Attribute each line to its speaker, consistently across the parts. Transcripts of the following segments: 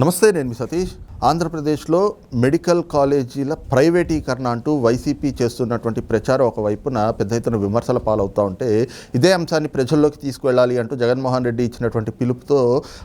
Speaker 1: నమస్తే నేను మీ సతీష్. ఆంధ్రప్రదేశ్లో మెడికల్ కాలేజీల ప్రైవేటీకరణ అంటూ వైసీపీ చేస్తున్నటువంటి ప్రచారం ఒకవైపున పెద్ద ఎత్తున విమర్శల పాలవుతూ ఉంటే ఇదే అంశాన్ని ప్రజల్లోకి తీసుకువెళ్ళాలి అంటూ జగన్మోహన్ రెడ్డి ఇచ్చినటువంటి పిలుపుతో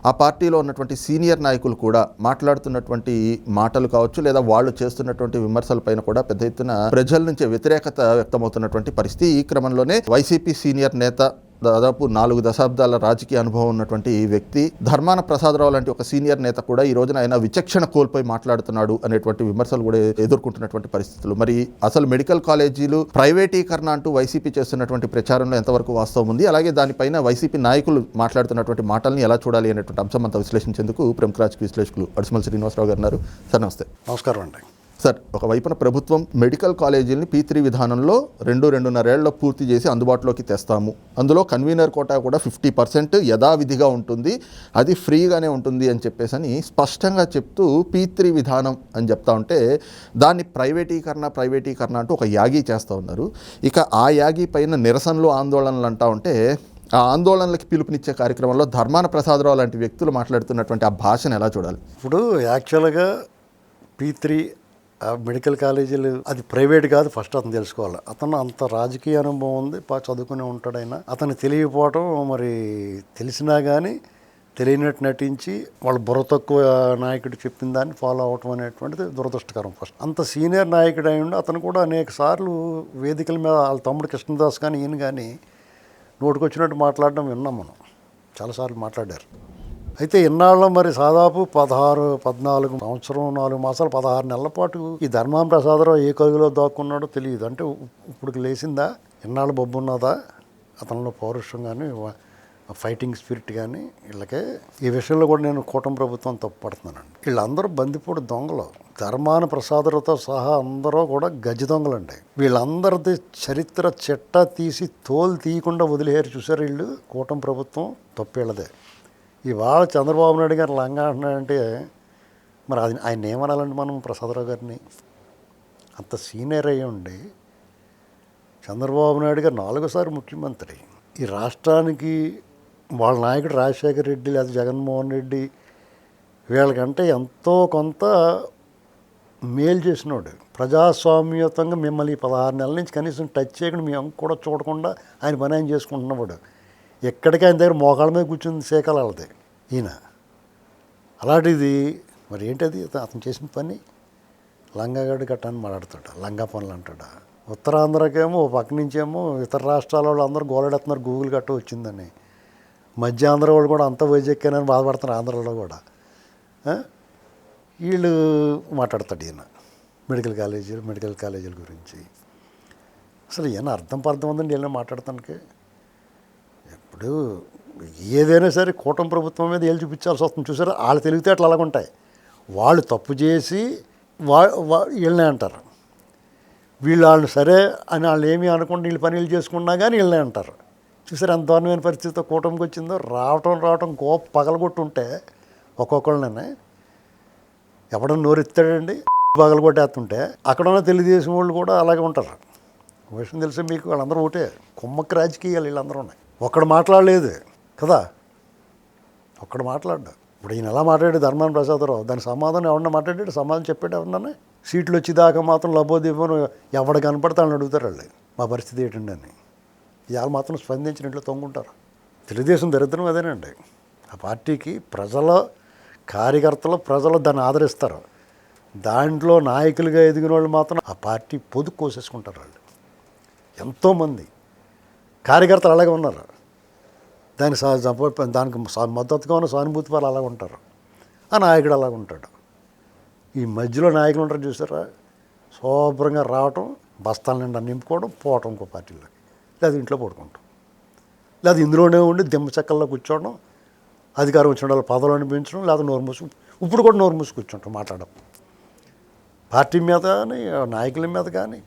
Speaker 1: ఆ పార్టీలో ఉన్నటువంటి సీనియర్ నాయకులు కూడా మాట్లాడుతున్నటువంటి మాటలు కావచ్చు లేదా వాళ్ళు చేస్తున్నటువంటి విమర్శలపైన కూడా పెద్ద ఎత్తున ప్రజల నుంచి వ్యతిరేకత వ్యక్తమవుతున్నటువంటి పరిస్థితి. ఈ క్రమంలోనే వైసీపీ సీనియర్ నేత దాదాపు నాలుగు దశాబ్దాల రాజకీయ అనుభవం ఉన్నటువంటి ఈ వ్యక్తి ధర్మాన ప్రసాదరావు లాంటి ఒక సీనియర్ నేత కూడా ఈ రోజున ఆయన విచక్షణ కోల్పోయి మాట్లాడుతున్నాడు అనేటువంటి విమర్శలు కూడా ఎదుర్కొంటున్నటువంటి పరిస్థితులు. మరి అసలు మెడికల్ కాలేజీలు ప్రైవేటీకరణ అంటూ వైసీపీ చేస్తున్నటువంటి ప్రచారంలో ఎంతవరకు వాస్తవం ఉంది? అలాగే దానిపైన వైసీపీ నాయకులు మాట్లాడుతున్నటువంటి మాటల్ని ఎలా చూడాలి అనేటువంటి అంశం అంతా విశ్లేషించేందుకు ప్రముఖ రాజకీయ విశ్లేషకులు అడిసిమల్ శ్రీనివాసరావు గారు ఉన్నారు. సార్ నమస్తే.
Speaker 2: నమస్కారం అండి.
Speaker 1: సార్ ఒకవైపున ప్రభుత్వం మెడికల్ కాలేజీలని పీ త్రీ విధానంలో రెండు రెండున్నరేళ్ళ పూర్తి చేసి అందుబాటులోకి తెస్తాము. అందులో కన్వీనర్ కోటా కూడా ఫిఫ్టీ పర్సెంట్ యథావిధిగా ఉంటుంది. అది ఫ్రీగానే ఉంటుంది అని చెప్పేసి అని స్పష్టంగా చెప్తూ పీ త్రీ విధానం అని చెప్తా ఉంటే దాన్ని ప్రైవేటీకరణ ప్రైవేటీకరణ అంటూ ఒక యాగి చేస్తూ ఉన్నారు. ఇక ఆ యాగి పైన నిరసనలు ఆందోళనలు అంటా ఉంటే ఆ ఆందోళనలకు పిలుపునిచ్చే కార్యక్రమంలో ధర్మాన ప్రసాదరావు లాంటి వ్యక్తులు మాట్లాడుతున్నటువంటి ఆ భాషను ఎలా చూడాలి?
Speaker 2: ఇప్పుడు యాక్చువల్గా పీ త్రీ మెడికల్ కాలేజీలు అది ప్రైవేట్ కాదు ఫస్ట్ అతను తెలుసుకోవాలి. అతను అంత రాజకీయ అనుభవం ఉంది బాగా చదువుకుని ఉంటాడైనా. అతను తెలియకపోవటం మరి తెలిసినా కానీ తెలియనట్టు నటించి వాళ్ళ బుర్ర తక్కువ నాయకుడు చెప్పిన దాన్ని ఫాలో అవటం అనేటువంటిది దురదృష్టకరం ఫస్ట్. అంత సీనియర్ నాయకుడు అయి ఉండి అతను కూడా అనేక సార్లు వేదికల మీద వాళ్ళ తమ్ముడు కృష్ణదాస్ కానీ ఈయన కానీ నోటికొచ్చినట్టు మాట్లాడడం విన్నాం మనం. చాలాసార్లు మాట్లాడారు. అయితే ఇన్నాళ్ళు మరి దాదాపు పదహారు పద్నాలుగు సంవత్సరం నాలుగు మాసాలు పదహారు నెలల పాటు ఈ ధర్మాం ప్రసాదరావు ఏ కవిలో దాక్కున్నాడో తెలియదు. అంటే ఇప్పుడు లేచిందా? ఇన్నాళ్ళు బొబ్బు ఉన్నదా? అతనిలో పౌరుషం కానీ ఫైటింగ్ స్పిరిట్ కానీ వీళ్ళకే. ఈ విషయంలో కూడా నేను కూటమి ప్రభుత్వం తప్పుపడుతున్నానండి. వీళ్ళందరూ బందిపోటు దొంగలు. ధర్మాన ప్రసాదరావుతో సహా అందరూ కూడా గజ దొంగలండి. వీళ్ళందరిది చరిత్ర చెట్ట తీసి తోలు తీయకుండా వదిలేయారు చూసారు వీళ్ళు? కూటమి ప్రభుత్వం తప్పేళ్ళదే. ఇవాళ చంద్రబాబు నాయుడు గారు లంగా అంటున్నాడంటే మరి అది ఆయన ఏమనాలండి మనం ప్రసాదరావు గారిని? అంత సీనియర్ అయ్యి ఉండి చంద్రబాబు నాయుడు గారు నాలుగోసారి ముఖ్యమంత్రి. ఈ రాష్ట్రానికి వాళ్ళ నాయకుడు రాజశేఖర రెడ్డి లేదా జగన్మోహన్ రెడ్డి వీళ్ళకంటే ఎంతో కొంత మేలు చేసినోడు. ప్రజాస్వామ్యతంగా మిమ్మల్ని పదహారు నెలల నుంచి కనీసం టచ్ చేయకుండా మేము కూడా చూడకుండా ఆయన పని ఆయన చేసుకుంటున్నవాడు. ఎక్కడికి ఆయన దగ్గర మోకాళ్ళ మీద కూర్చుంది శేఖల వాళ్ళది ఈయన. అలాంటిది మరి ఏంటది? అతను చేసిన పని? లంగాగడ్డ కట్టని మాట్లాడతాడు. లంగా పనులు అంటాడు? ఉత్తరాంధ్రకేమో పక్క నుంచేమో ఇతర రాష్ట్రాల వాళ్ళు అందరూ గోలెడుతున్నారు గూగుల్ గట్ట వచ్చిందని. మధ్య ఆంధ్ర వాళ్ళు కూడా అంత వైజెక్కానని బాధపడుతున్నారు ఆంధ్రలో కూడా. వీళ్ళు మాట్లాడతాడు ఈయన మెడికల్ కాలేజీలు మెడికల్ కాలేజీల గురించి. అసలు ఈయన అర్థం పర్థం ఉందండి వీళ్ళని మాట్లాడటానికి ఇప్పుడు ఏదైనా సరే కూటమి ప్రభుత్వం మీద ఏళ్ళు చూపించాల్సి వస్తుంది. చూసారా? వాళ్ళ తెలివితేటలు అలాగుంటాయి వాళ్ళు తప్పు చేసి వా వీళ్ళనే అంటారు. వీళ్ళు వాళ్ళు సరే అని వాళ్ళు ఏమీ అనుకుంటే వీళ్ళు పనులు చేసుకున్నా కానీ వీళ్ళనే అంటారు. చూసారు ఎంత దారుణమైన పరిస్థితితో కూటమికి వచ్చిందో? రావటం రావటం గోప పగలగొట్టుంటే ఒక్కొక్కళ్ళనే ఎవడన్నా నోరెత్తాడండి? పగలగొట్టేస్తుంటే అక్కడ ఉన్న తెలుగుదేశం వాళ్ళు కూడా అలాగే ఉంటారు. విషయం తెలిసి మీకు? వాళ్ళందరూ ఒకటే. కుమ్మక్క రాజకీయాలు వీళ్ళందరూ ఉన్నాయి. ఒక్కడు మాట్లాడలేదు కదా? ఒక్కడ మాట్లాడ్డా. ఇప్పుడు ఈయన ఎలా మాట్లాడాడు? ధర్మాన ప్రసాదరావు దాని సమాధానం ఎవరన్నా మాట్లాడాడు? సమాధానం చెప్పాడు ఎవరన్నా సీట్లు వచ్చేదాకా మాత్రం లబోదీపం ఎవడ కనపడితే వాళ్ళని అడుగుతారు వాళ్ళు. మా పరిస్థితి ఏంటండి అని. ఇవాళ మాత్రం స్పందించిన ఇంట్లో తొంగుంటారు. తెలుగుదేశం దరిద్రం అదేనండి. ఆ పార్టీకి ప్రజల కార్యకర్తలు ప్రజలు దాన్ని ఆదరిస్తారు. దాంట్లో నాయకులుగా ఎదిగిన వాళ్ళు మాత్రం ఆ పార్టీ పొదుపు కోసేసుకుంటారు వాళ్ళు. ఎంతోమంది కార్యకర్తలు అలాగే ఉన్నారు. దానికి దానికి మద్దతుగా ఉన్న సానుభూతి వాళ్ళు అలాగ ఉంటారు. ఆ నాయకుడు అలాగ ఉంటాడు. ఈ మధ్యలో నాయకులు ఉంటారు చూసారా? శుభ్రంగా రావటం బస్తాల నిండా నింపుకోవడం పోవటం ఇంకో పార్టీలోకి. లేదా ఇంట్లో పడుకుంటాం. లేదా ఇందులోనే ఉండి దిమ్మ చెక్కల్లో కూర్చోవడం అధికారం వచ్చిన వాళ్ళు పదవులు అనిపించడం లేదా నోరు మూసు ఇప్పుడు కూడా నోరు మూసి కూర్చుంటాం మాట్లాడడం. పార్టీ మీద కానీ నాయకుల మీద కానీ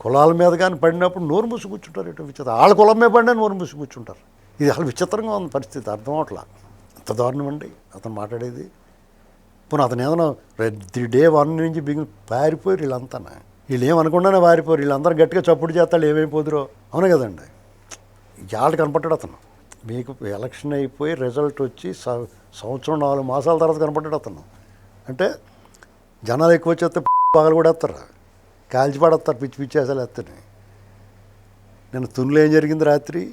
Speaker 2: కులాల మీద కానీ పడినప్పుడు నోరు మూసి కూర్చుంటారు ఇటు విచిత్రం. వాళ్ళ కులం మీద పడినా నోరు మూసి కూర్చుంటారు. ఇది అసలు విచిత్రంగా ఉంది పరిస్థితి అర్థం అవట్లా? అంత దారుణం అండి అతను మాట్లాడేది. పోనీ అతను ఏదైనా ది డే వన్ నుంచి బిగి పారిపోయారు వీళ్ళంతా వీళ్ళు ఏమనుకుండానే పారిపోయారు. వీళ్ళందరూ గట్టిగా చప్పుడు చేస్తాడు ఏమైపోదురో. అవును కదండి. ఇవాళ కనపడ్డాడు అతను. మీకు ఎలక్షన్ అయిపోయి రిజల్ట్ వచ్చి స- సంవత్సరం నాలుగు మాసాల తర్వాత కనపడ్డాడు అతను. అంటే జనాలు ఎక్కువ వచ్చేస్తే పగలు కూడా వేస్తారు. కాల్చిపడతారు పిచ్చి పిచ్చి వేసాలు వేస్తారు నేను తునులు ఏం జరిగింది రాత్రి?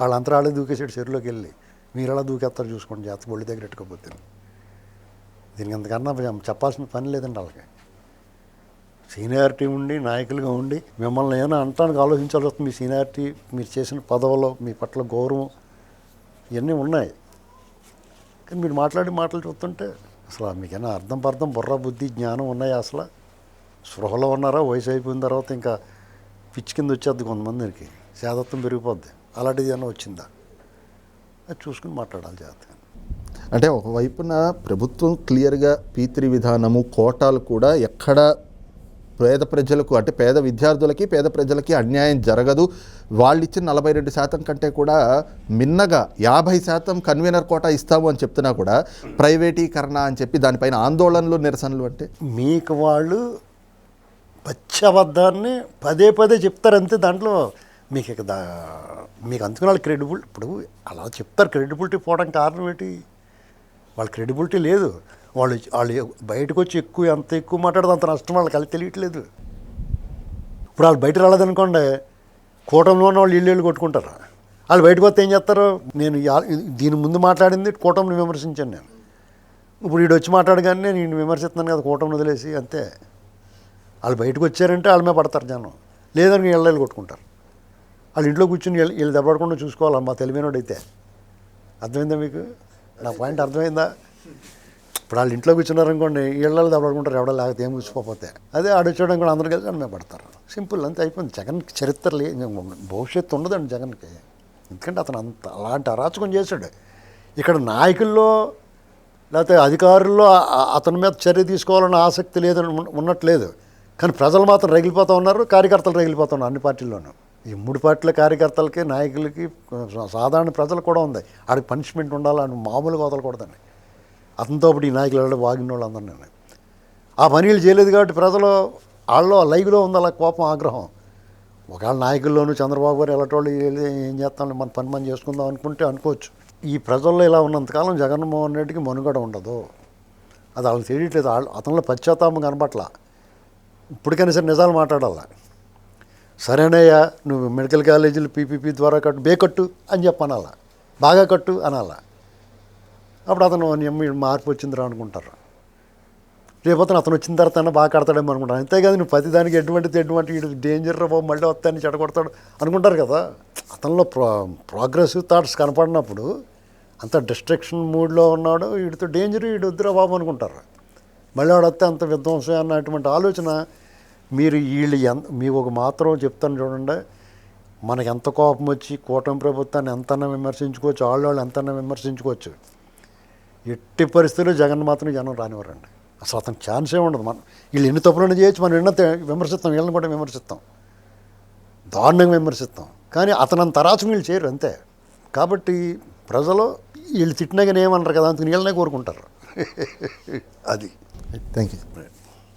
Speaker 2: వాళ్ళంతా వాళ్ళే దూకేసాడు చెరువులోకి వెళ్ళి. మీరు అలా దూకేస్తారు చూసుకోండి జాతర బొల్లి దగ్గర పెట్టుకోకపోతే. దీనికి అంతకన్నా చెప్పాల్సిన పని లేదండి వాళ్ళకి. సీనియారిటీ ఉండి నాయకులుగా ఉండి మిమ్మల్ని ఏమైనా అంటానికి ఆలోచించాల్సి వస్తుంది. మీ సీనియారిటీ మీరు చేసిన పదవులో మీ పట్ల గౌరవం ఇవన్నీ ఉన్నాయి. కానీ మీరు మాట్లాడి మాటలు చూస్తుంటే అసలు మీకైనా అర్థం పర్థం బుర్ర బుద్ధి జ్ఞానం ఉన్నాయి అసలు? స్పృహలో ఉన్నారా? వయసు అయిపోయిన తర్వాత ఇంకా పిచ్చి కింద వచ్చేద్ది కొంతమందికి. శాదత్వం పెరిగిపోద్ది. అలాంటిది ఏమైనా వచ్చిందా? అది చూసుకుని మాట్లాడాలి జాగ్రత్తగా.
Speaker 1: అంటే ఒకవైపున ప్రభుత్వం క్లియర్గా పీత్రి విధానము కోటాలు కూడా ఎక్కడ పేద ప్రజలకు అంటే పేద విద్యార్థులకి పేద ప్రజలకి అన్యాయం జరగదు. వాళ్ళు ఇచ్చిన నలభై రెండు శాతం కంటే కూడా మిన్నగా యాభై శాతం కన్వీనర్ కోటా ఇస్తాము అని చెప్తున్నా కూడా ప్రైవేటీకరణ అని చెప్పి దానిపైన ఆందోళనలు నిరసనలు అంటే?
Speaker 2: మీకు వాళ్ళు పచ్చబద్ధాన్ని పదే పదే చెప్తారు అంతే దాంట్లో మీకు ఇక దా మీకు అందుకుని వాళ్ళు క్రెడిబుల్ ఇప్పుడు అలా చెప్తారు క్రెడిబిలిటీ పోవడం కారణం ఏంటి? వాళ్ళ క్రెడిబిలిటీ లేదు. వాళ్ళు వాళ్ళు బయటకు వచ్చి ఎక్కువ ఎంత ఎక్కువ మాట్లాడితే అంత నష్టం వాళ్ళకి అది తెలియట్లేదు. ఇప్పుడు వాళ్ళు బయట రాలేదనుకోండి కూటమిలో ఉన్న వాళ్ళు ఇల్లు ఇల్లు కొట్టుకుంటారు? వాళ్ళు బయటకు వస్తే ఏం చేస్తారు? నేను దీని ముందు మాట్లాడింది కూటమిని విమర్శించాను నేను. ఇప్పుడు వీడు వచ్చి మాట్లాడగానే నేను విమర్శిస్తున్నాను కదా కూటమిని వదిలేసి అంతే. వాళ్ళు బయటకు వచ్చారంటే వాళ్ళ మీద పడతారు జనం. లేదని ఇళ్ళ కొట్టుకుంటారు. వాళ్ళు ఇంట్లో కూర్చుని వీళ్ళు వీళ్ళు చూసుకోవాలి. మా తెలివైనోడు అర్థమైందా మీకు? నా పాయింట్ అర్థమైందా? ఇప్పుడు వాళ్ళు ఇంట్లో కూర్చున్నారనుకోండి ఇళ్ళలో దెబ్బడుకుంటారు ఎవడో లేకపోతే ఏం కూర్చుకోపోతే అదే ఆడొచ్చడం కూడా అందరికీ కలిసి మేము పడతారు. సింపుల్ అంతే అయిపోయింది. జగన్ చరిత్ర లే భవిష్యత్తు ఉండదండి జగన్కి. ఎందుకంటే అతను అంత అలాంటి అరాచకం చేశాడు. ఇక్కడ నాయకుల్లో లేకపోతే అధికారుల్లో అతని మీద చర్య తీసుకోవాలన్న ఆసక్తి లేదని ఉన్నట్లేదు. కానీ ప్రజలు మాత్రం రగిలిపోతూ ఉన్నారు కార్యకర్తలు రగిలిపోతున్నారు అన్ని పార్టీల్లోనూ. ఈ మూడు పార్టీల కార్యకర్తలకి నాయకులకి సాధారణ ప్రజలు కూడా ఉంది. ఆడికి పనిష్మెంట్ ఉండాలని మామూలుగా వదలకూడదండి. అతనితో పాటు ఈ నాయకులు వాగిన వాళ్ళు అందరూ నేను. ఆ పనిలు చేయలేదు కాబట్టి ప్రజలు వాళ్ళలో లైవ్లో ఉంది అలా కోపం ఆగ్రహం. ఒకవేళ నాయకుల్లోనూ చంద్రబాబు గారు ఎలాంటి ఏం చేస్తాం మన పని మనం చేసుకుందాం అనుకుంటే అనుకోవచ్చు. ఈ ప్రజల్లో ఇలా ఉన్నంతకాలం జగన్మోహన్ రెడ్డికి మనుగడ ఉండదు. అది వాళ్ళకి తెలియట్లేదు. వాళ్ళు అతనిలో పశ్చాత్తాపం కనబట్ల ఇప్పటికైనా సరే నిజాలు మాట్లాడాలా? సరేనయ్యా నువ్వు మెడికల్ కాలేజీలు పీపీపీ ద్వారా కట్టు బే కట్టు అని చెప్పనాలా? బాగా కట్టు అనాలా? అప్పుడు అతను "నిమ్మ మార్పు వచ్చిందిరా అనుకుంటారు. రేపతను అతను వచ్చిన తర్వాత బాగా కడతాడేమో అనుకుంటాను అంతేకాదు నువ్వు ప్రతి దానికి ఎటువంటి ఎటువంటి వీడు డేంజర్ బాబు మళ్ళీ వస్తాయని చెడగొడతాడు అనుకుంటారు కదా. అతనిలో ప్రో ప్రోగ్రెసివ్ థాట్స్ కనపడినప్పుడు అంత డిస్ట్రక్షన్ మూడ్లో ఉన్నాడు వీడితో డేంజర్ వీడు వద్దురా బాబు అనుకుంటారు. మళ్ళీ వాడు అంత విధ్వంసం అన్నటువంటి ఆలోచన. మీరు వీళ్ళు ఎంత మీ ఒక మాత్రం చెప్తాను చూడండి. మనకి ఎంత కోపం వచ్చి కూటమి ప్రభుత్వాన్ని ఎంతన్నా విమర్శించుకోవచ్చు వాళ్ళు వాళ్ళు ఎంతన్నా విమర్శించుకోవచ్చు. ఎట్టి పరిస్థితుల్లో జగన్ మాత్రం జనం రానివ్వరండి. అసలు అతను ఛాన్సే ఉండదు. మనం వీళ్ళు ఎన్ని తప్పులను చేయొచ్చు మనం ఎన్న విమర్శిస్తాం వీళ్ళని కూడా విమర్శిస్తాం. దారుణంగా విమర్శిస్తాం. కానీ అతను అంత అరాచకం వీళ్ళు చేయరు అంతే. కాబట్టి ప్రజలు వీళ్ళు తిట్టినా కానీ ఏమన్నారు కదా అందుకని వీళ్ళనే కోరుకుంటారు. అది.
Speaker 1: Thank you.